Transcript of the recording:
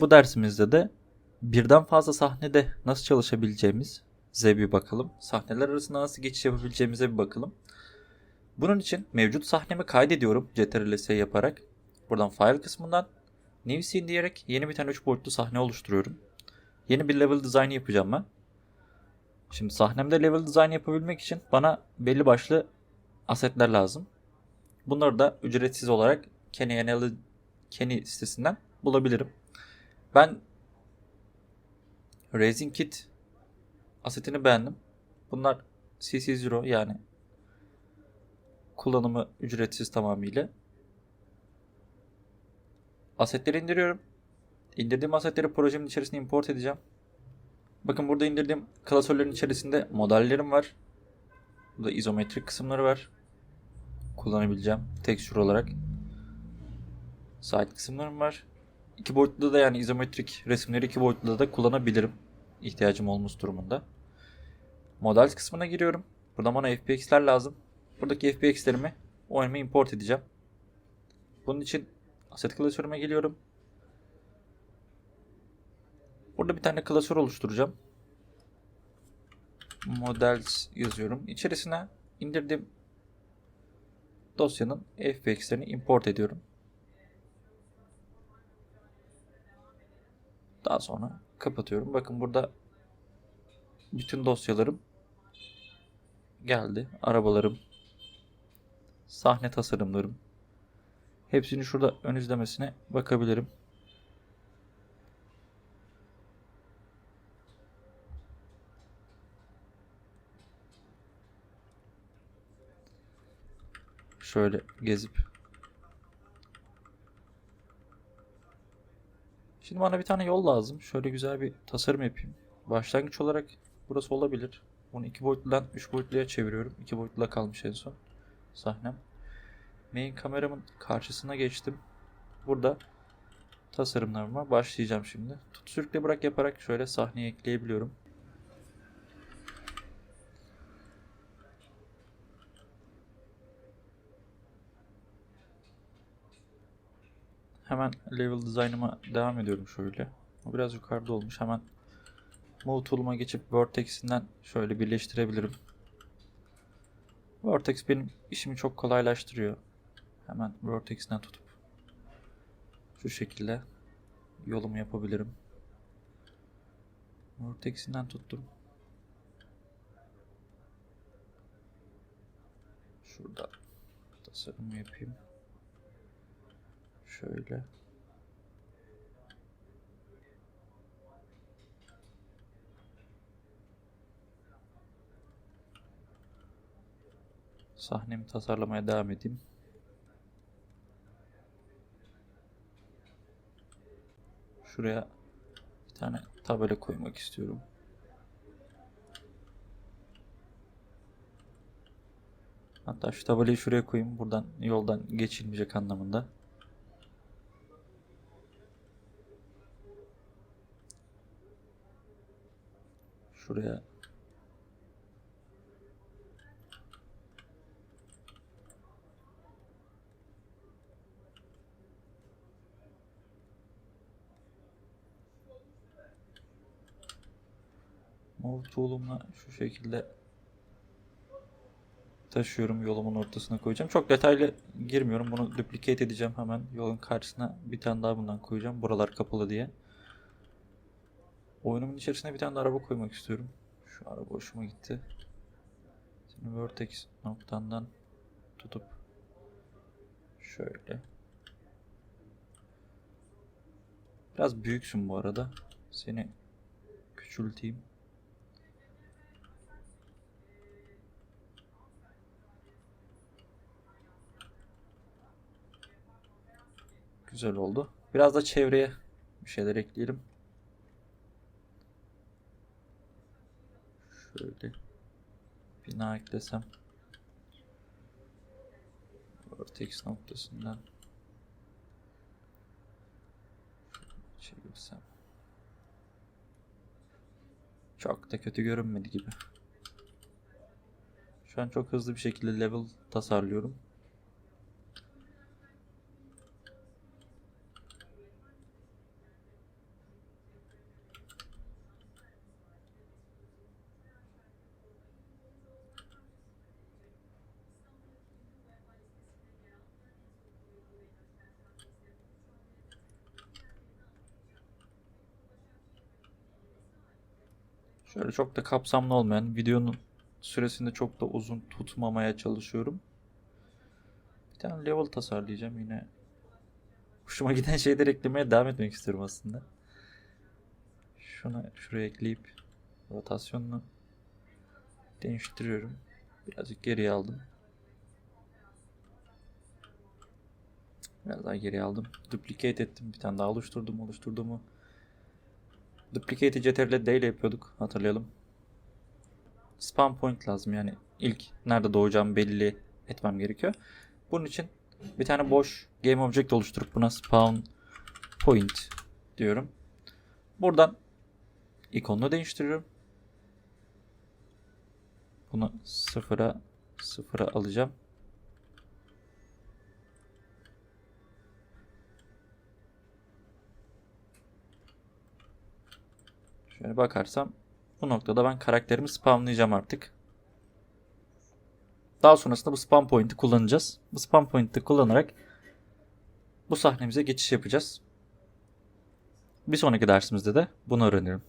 Bu dersimizde de birden fazla sahnede nasıl çalışabileceğimiz bir bakalım. Sahneler arasında nasıl geçiş yapabileceğimize bir bakalım. Bunun için mevcut sahnemi kaydediyorum Ctrl-S yaparak. Buradan file kısmından new scene diyerek yeni bir tane 3 boyutlu sahne oluşturuyorum. Yeni bir level design yapacağım ben. Şimdi sahnemde level design yapabilmek için bana belli başlı asetler lazım. Bunları da ücretsiz olarak Kenny, Kenny sitesinden bulabilirim. Ben Raising Kit asetini beğendim. Bunlar CC0 yani kullanımı ücretsiz tamamıyla. Asetleri indiriyorum. İndirdiğim asetleri projemin içerisine import edeceğim. Bakın burada indirdiğim klasörlerin içerisinde modellerim var. Burada izometrik kısımları var. Kullanabileceğim tekstür olarak. Side kısımlarım var. İki boyutlu da yani izometrik resimleri iki boyutlu da kullanabilirim. İhtiyacım olması durumunda. Model kısmına giriyorum. Burada bana FPX'ler lazım. Buradaki FPX'lerimi oyunuma import edeceğim. Bunun için asset klasörüme geliyorum. Burada bir tane klasör oluşturacağım. Models yazıyorum. İçerisine indirdiğim dosyanın FPX'lerini import ediyorum. Daha sonra kapatıyorum. Bakın burada bütün dosyalarım geldi. Arabalarım, sahne tasarımlarım. Hepsini şurada ön izlemesine bakabilirim. Şöyle gezip Şimdi bana bir tane yol lazım. Şöyle güzel bir tasarım yapayım. Başlangıç olarak burası olabilir. Bunu iki boyutludan üç boyutluya çeviriyorum. İki boyutluya kalmış en son sahnem. Main kameramın karşısına geçtim. Burada tasarımlarıma başlayacağım şimdi. Tut sürükle bırak yaparak şöyle sahneye ekleyebiliyorum. Hemen level design'ıma devam ediyorum şöyle. Biraz yukarıda olmuş. Hemen Move tool'uma geçip Vertex'inden şöyle birleştirebilirim. Vertex benim işimi çok kolaylaştırıyor. Hemen Vertex'den tutup şu şekilde yolumu yapabilirim. Vertex'inden tuttum. Şurada tasarımı yapayım. Şöyle. Sahnemi tasarlamaya devam edeyim. Şuraya bir tane tabela koymak istiyorum. Hatta şu tabelayı şuraya koyayım. Buradan yoldan geçilmeyecek anlamında. Şuraya Move tool'umla şu şekilde taşıyorum yolumun ortasına koyacağım. Çok detaylı girmiyorum. Bunu duplicate edeceğim hemen. Yolun karşısına bir tane daha bundan koyacağım. Buralar kapalı diye. Oyunumun içerisine bir tane de araba koymak istiyorum. Şu araba hoşuma gitti. Şimdi vertex noktandan tutup şöyle. Biraz büyüksün bu arada. Seni küçülteyim. Güzel oldu. Biraz da çevreye bir şeyler ekleyelim. Şöyle bina eklesem. Vertex noktasından çevirsem. Çok da kötü görünmedi gibi. Şu an çok hızlı bir şekilde level tasarlıyorum. Şöyle çok da kapsamlı olmayan videonun süresinde çok da uzun tutmamaya çalışıyorum. Bir tane level tasarlayacağım yine. Hoşuma giden şeyleri eklemeye devam etmek istiyorum aslında. Şuna şuraya ekleyip rotasyonunu değiştiriyorum. Birazcık geriye aldım. Biraz daha geriye aldım. Duplicate ettim. Bir tane daha oluşturdum. Oluşturduğumu Duplicate'i CTRL D ile yapıyorduk. Hatırlayalım. Spawn point lazım yani. ilk nerede doğacağımı belli etmem gerekiyor. Bunun için bir tane boş game object oluşturup buna spawn point diyorum. Buradan ikonunu değiştiriyorum. Bunu sıfıra sıfıra alacağım. Şöyle bakarsam bu noktada ben karakterimi spamlayacağım artık. Daha sonrasında bu spam point'i kullanacağız. Bu spam point'i kullanarak bu sahnemize geçiş yapacağız. Bir sonraki dersimizde de bunu öğrenirim.